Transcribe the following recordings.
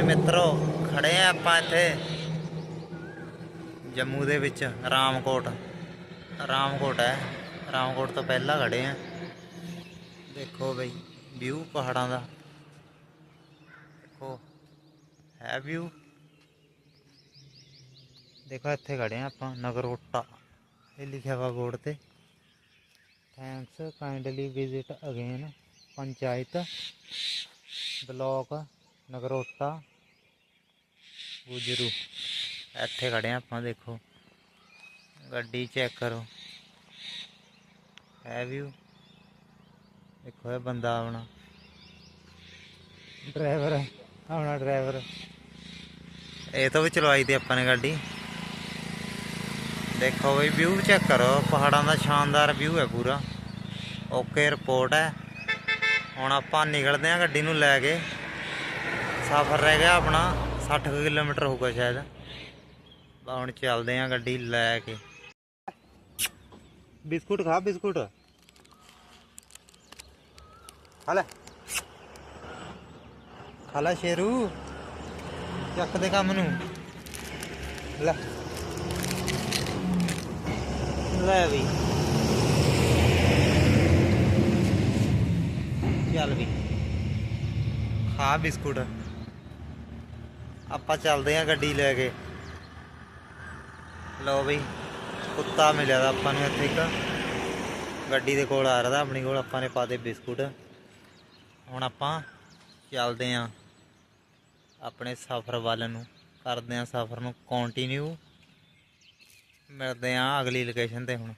ਵੀ ਮਿੱਤਰੋ, ਖੜੇ ਆ ਆਪਾਂ ਇੱਥੇ। ਜੰਮੂ ਦੇ ਵਿੱਚ, ਰਾਮਕੋਟ। ਰਾਮਕੋਟ ਹੈ। ਰਾਮਕੋਟ ਤੋਂ ਪਹਿਲਾਂ ਖੜੇ ਆ। ਦੇਖੋ ਬਈ ਵਿਊ ਪਹਾੜਾਂ ਦਾ। ਦੇਖੋ, ਹੈ ਵਿਊ ਦੇਖੋ, ਇੱਥੇ ਖੜੇ ਆ ਆਪਾਂ, ਨਗਰੋਟਾ। ਇਹ ਲਿਖਿਆ ਵਾ ਬੋਰਡ ਤੇ। Thanks kindly visit again panchayat, block, Nagrota. ਗੁਜਰੂ ਇੱਥੇ ਖੜੇ ਆ ਆਪਾਂ, ਦੇਖੋ। ਗੱਡੀ ਚੈੱਕ ਕਰੋ। ਹੈ ਵਿਊ ਦੇਖੋ, ਇਹ ਬੰਦਾ ਆਉਣਾ ਡਰਾਈਵਰ ਆਉਣਾ ਡਰਾਈਵਰ। ਇਹ ਤੋਂ ਵੀ ਚਲਵਾਈ ਤੇ ਆਪਾਂ ਨੇ ਗੱਡੀ। ਦੇਖੋ ਵੀ ਵਿਊ ਚੈੱਕ ਕਰੋ। ਪਹਾੜਾਂ ਦਾ ਸ਼ਾਨਦਾਰ ਵਿਊ ਹੈ ਪੂਰਾ। ਓਕੇ ਰਿਪੋਰਟ ਹੈ। ਹੁਣ ਆਪਾਂ ਨਿਕਲਦੇ ਹਾਂ ਗੱਡੀ ਨੂੰ ਲੈ ਕੇ। ਸਫ਼ਰ ਰਹਿ ਗਿਆ ਆਪਣਾ। 60 ਕੁ ਕਿਲੋਮੀਟਰ ਹੋਊਗਾ ਸ਼ਾਇਦ। ਹੁਣ ਚੱਲਦੇ ਹਾਂ ਗੱਡੀ ਲੈ ਕੇ। ਬਿਸਕੁਟ ਖਾ ਬਿਸਕੁਟ। ਖਾ ਲੈ। ਖਾ ਲੈ ਸ਼ੇਰੂ। ਚੱਕ ਦੇ ਕੰਮ ਨੂੰ। ਲੈ। ਲੈ ਵੀ। ਚੱਲ ਵੀ। ਖਾ ਬਿਸਕੁਟ। ਆਪਾਂ ਚੱਲਦੇ ਆਂ ਗੱਡੀ ਲੈ ਕੇ। ਲਓ ਬਈ, ਕੁੱਤਾ ਮਿਲਿਆ ਦਾ ਆਪਾਂ ਨੂੰ ਇੱਥੇ ਇੱਕ। ਗੱਡੀ ਦੇ ਕੋਲ ਆ ਰਿਹਾ ਤਾ ਆਪਣੀ ਕੋਲ, ਆਪਾਂ ਨੇ ਪਾਤੇ ਬਿਸਕੁਟ। ਹੁਣ ਆਪਾਂ ਚੱਲਦੇ ਆਂ ਆਪਣੇ ਸਫ਼ਰ ਵੱਲ ਨੂੰ। ਕਰਦੇ ਆਂ ਸਫ਼ਰ ਨੂੰ ਕੰਟੀਨਿਊ ਮਿਲਦੇ ਆਂ ਅਗਲੀ ਲੋਕੇਸ਼ਨ ਤੇ ਹੁਣ।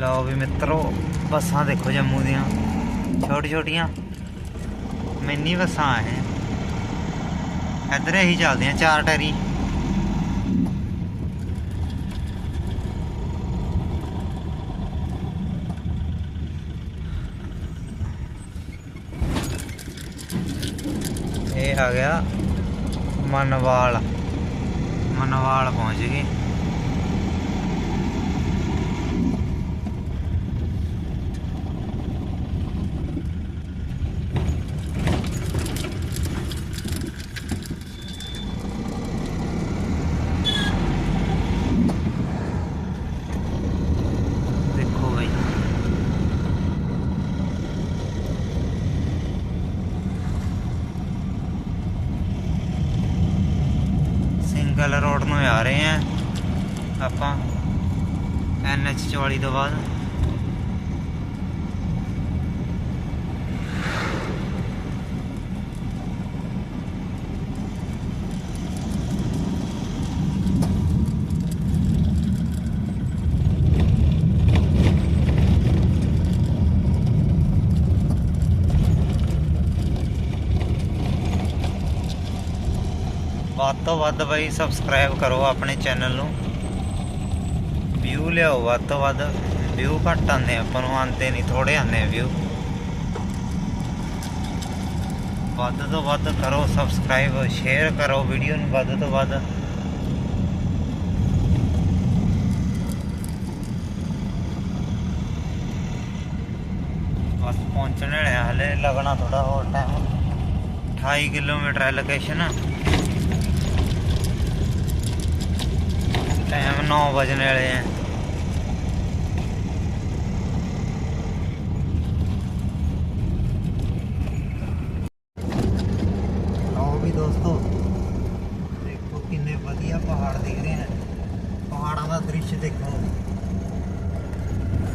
ਲਓ ਵੀ ਮਿੱਤਰੋ, ਬੱਸਾਂ ਦੇਖੋ ਜੰਮੂ ਦੀਆਂ। ਛੋਟੀ ਛੋਟੀਆਂ ਮਿੰਨੀ ਬੱਸਾਂ ਇਹ। ਇੱਧਰ ਹੀ ਚੱਲਦੀਆਂ ਚਾਰ ਟੈਰੀ। ਇਹ ਆ ਗਿਆ ਮਨਵਾਲ। ਮਨਵਾਲ ਪਹੁੰਚ ਗਏ ਦੇਖੋ ਬਈ ਸਿੰਗਲ ਰੋਡ ਨੂੰ ਆ ਰਹੇ ਆ। ਆਪਾਂ NH 44 ਤੋਂ ਬਾਅਦ ਵੱਧ ਤੋਂ ਵੱਧ ਬਈ ਸਬਸਕ੍ਰਾਈਬ ਕਰੋ ਆਪਣੇ ਚੈਨਲ ਨੂੰ। ਵਿਊ ਲਿਆਓ ਵੱਧ ਤੋਂ ਵੱਧ। ਵਿਊ ਘੱਟ ਆਉਂਦੇ ਆਪਾਂ ਨੂੰ ਆਉਂਦੇ ਨਹੀਂ ਥੋੜੇ ਆਉਂਦੇ ਵਿਊ ਵੱਧ ਤੋਂ ਵੱਧ ਕਰੋ ਸਬਸਕ੍ਰਾਈਬ ਸ਼ੇਅਰ ਕਰੋ ਵੀਡੀਓ ਨੂੰ ਵੱਧ ਤੋਂ ਵੱਧ। ਬਸ ਪਹੁੰਚਣੇ ਵਾਲੇ ਹਲੇ ਲੱਗਣਾ ਥੋੜਾ ਹੋਰ ਟਾਈਮ 28 ਕਿਲੋਮੀਟਰ ਹੈ ਲੋਕੇਸ਼ਨ ਟਾਈਮ 9 ਵਜਣ ਵਾਲੇ ਆ। ਲਓ ਵੀ ਦੋਸਤੋ, ਦੇਖੋ ਕਿੰਨੇ ਵਧੀਆ ਪਹਾੜ ਦਿਖ ਰਹੇ ਹਨ ਦੇਖੋ।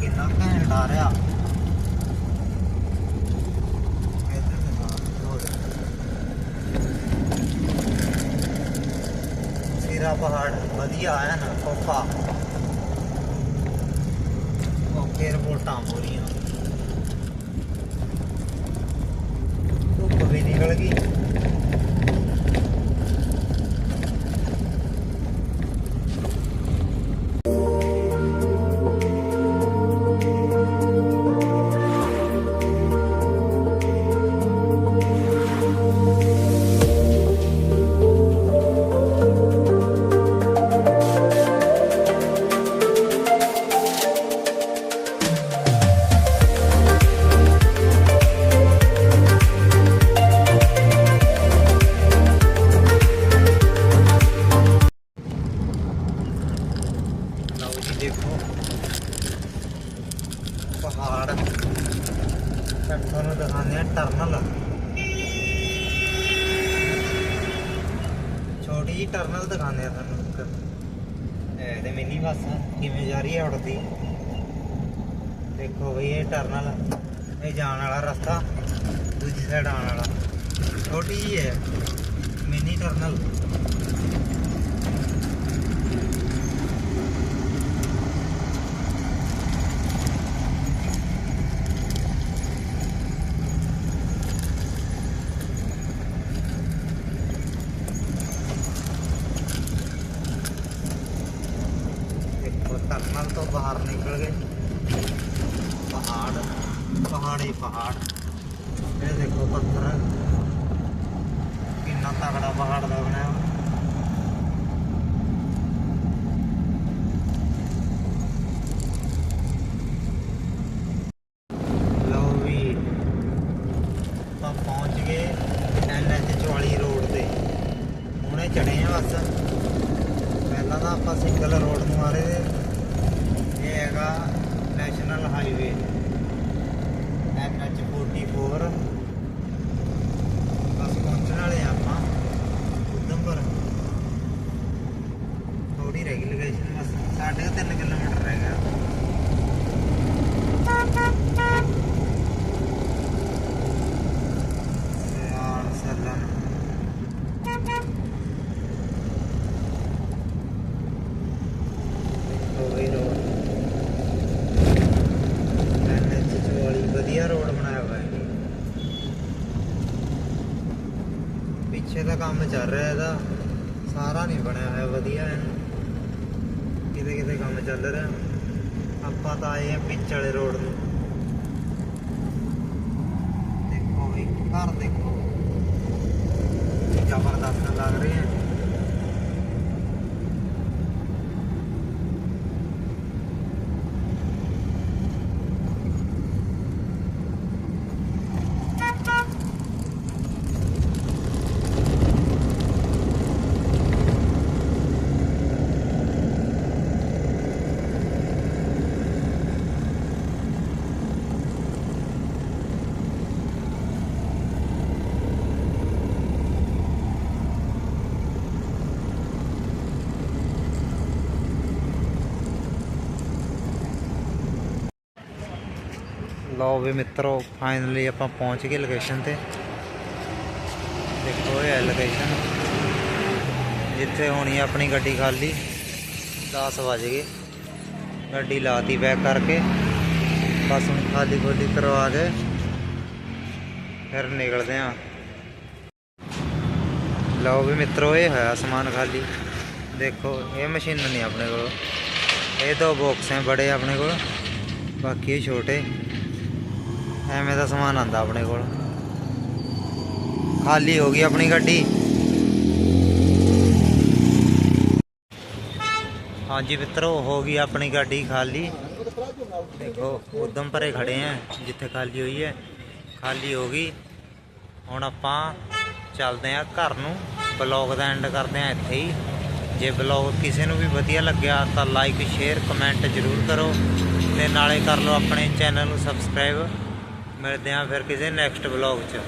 ਕਿੰਨਾ ਘੈਂਟ ਆ ਰਿਹਾ ਇੱਧਰ ਦਿਖਾ ਹੋਰ ਸਿਰਾ ਪਹਾੜ ਵਧੀਆ ਹੈ ਨਾ ਕੋਫਾ ਓਕੇ ਰਿਪੋਰਟਾਂ ਹੋ ਰਹੀਆਂ ਧੁੱਪ ਵੀ ਨਿਕਲ ਗਈ। ਜੀ ਟਰਨਲ ਦਿਖਾਉਂਦੇ ਆ ਤੁਹਾਨੂੰ ਇੱਕ। ਇਹ ਤੇ ਮਿੰਨੀ ਬੱਸ ਕਿਵੇਂ ਜਾ ਰਹੀ ਹੈ ਉੜਦੀ। ਦੇਖੋ ਬਈ ਇਹ ਟਰਨਲ ਇਹ ਜਾਣ ਵਾਲਾ ਰਸਤਾ, ਦੂਜੀ ਸਾਈਡ ਆਉਣ ਵਾਲਾ। ਛੋਟੀ ਜੀ ਹੈ, ਮਿੰਨੀ ਟਰਨਲ ਦੇਖੋ ਟਰਨਲ ਤੋਂ ਬਾਹਰ ਨਿਕਲ ਗਏ। ਪਹਾੜ, ਪਹਾੜੀ ਪਹਾੜ। ਇਹ ਦੇਖੋ ਪੱਥਰ। ਕਿੰਨਾ ਤਕੜਾ ਪਹਾੜ ਦਾ ਬਣਿਆ। ਲਓ ਵੀ ਪਹੁੰਚ ਗਏ ਐਨਐਚ 44 ਰੋਡ ਤੇ। ਚੜੇ ਆ ਬਸ। ਪਹਿਲਾਂ ਤਾਂ ਆਪਾਂ ਸਿੰਗਲ ਰੋਡ ਨੂੰ ਆ ਰਹੇ ਤੇ ਇਹ ਹੈਗਾ ਨੈਸ਼ਨਲ ਹਾਈਵੇ ਐਨਐਚ 44 ਬਸ ਪਹੁੰਚਣ ਵਾਲੇ ਆ ਆਪਾਂ ਉਦਮਪੁਰ ਥੋੜੀ ਰਹਿ ਗਈ ਲੋਕੇਸ਼ਨ ਬਸ ਸਾਢੇ ਕੁ ਤਿੰਨ ਕਿਲੋਮੀਟਰ ਰਹਿ ਗਿਆ ਸਿਆਲ ਸੱਲਨ ਹੋ ਗਈ ਰੋਡ ਐਨਐਚ ਵਾਲੀ ਵਧੀਆ ਰੋਡ ਬਣਾਇਆ ਹੋਇਆ ਹੈ ਪਿੱਛੇ ਦਾ ਕੰਮ ਚੱਲ ਰਿਹਾ ਇਹਦਾ। ਸਾਰਾ ਨਹੀਂ ਬਣਿਆ ਹੋਇਆ, ਵਧੀਆ ਇਹਨੂੰ ਕਿਤੇ ਕਿਤੇ ਕੰਮ ਚੱਲ ਰਿਹਾ। ਆਪਾਂ ਤਾਂ ਆਏ ਆ ਪਿੱਛੇ ਵਾਲੇ ਰੋਡ ਨੂੰ। ਦੇਖੋ ਵੀ, ਘਰ ਦੇਖੋ। ਜ਼ਬਰਦਸਤ ਲੱਗ ਰਹੇ ਹੈ। ਲਓ ਵੀ ਮਿੱਤਰੋ ਫਾਈਨਲੀ ਆਪਾਂ ਪਹੁੰਚ ਗਏ ਲੋਕੇਸ਼ਨ ਤੇ। ਦੇਖੋ ਇਹ ਹੈ ਲੋਕੇਸ਼ਨ ਜਿੱਥੇ ਹੋਣੀ ਆਪਣੀ ਗੱਡੀ ਖਾਲੀ 10 ਵਜ ਗਏ। ਗੱਡੀ ਲਾਤੀ ਬੈਕ ਕਰਕੇ, ਬਸ ਹੁਣ ਖਾਲੀ ਖੋਲੀ ਕਰਵਾ ਕੇ ਫਿਰ ਨਿਕਲਦੇ ਆਂ। ਲਓ ਵੀ ਮਿੱਤਰੋ, ਇਹ ਹੋਇਆ ਸਮਾਨ ਖਾਲੀ। ਦੇਖੋ, ਇਹ ਮਸ਼ੀਨ ਨਹੀਂ ਆਪਣੇ ਕੋਲ। ਇਹ ਦੋ ਬਾਕਸ ਹੈ ਬੜੇ ਆਪਣੇ ਕੋਲ, ਬਾਕੀ ਇਹ ਛੋਟੇ। ਐਵੇਂ ਦਾ ਸਮਾਨ ਆਂਦਾ ਆਪਣੇ ਕੋਲ। ਖਾਲੀ ਹੋ ਗਈ ਆਪਣੀ ਗੱਡੀ। ਹਾਂਜੀ ਮਿੱਤਰੋ, ਹੋ ਗਈ ਆਪਣੀ ਗੱਡੀ ਖਾਲੀ। ਦੇਖੋ, ਉਦਮ ਭਰੇ ਖੜੇ ਆ, ਜਿੱਥੇ ਖਾਲੀ ਹੋਈ ਹੈ। ਖਾਲੀ ਹੋ ਗਈ। ਹੁਣ ਆਪਾਂ ਚੱਲਦੇ ਆ ਘਰ ਨੂੰ। ਬਲੌਗ ਦਾ ਐਂਡ ਕਰਦੇ ਆ ਇੱਥੇ ਹੀ। ਜੇ ਬਲੌਗ ਕਿਸੇ ਨੂੰ ਵੀ ਵਧੀਆ ਲੱਗਿਆ ਤਾਂ ਲਾਈਕ ਸ਼ੇਅਰ ਕਮੈਂਟ ਜ਼ਰੂਰ ਕਰੋ। ਤੇ ਨਾਲੇ ਕਰ ਲਓ ਆਪਣੇ ਚੈਨਲ ਨੂੰ ਸਬਸਕ੍ਰਾਈਬ ਮਿਲਦੇ ਆ ਫਿਰ ਕਿਸੇ ਨੈਕਸਟ ਬਲੌਗ 'ਚ।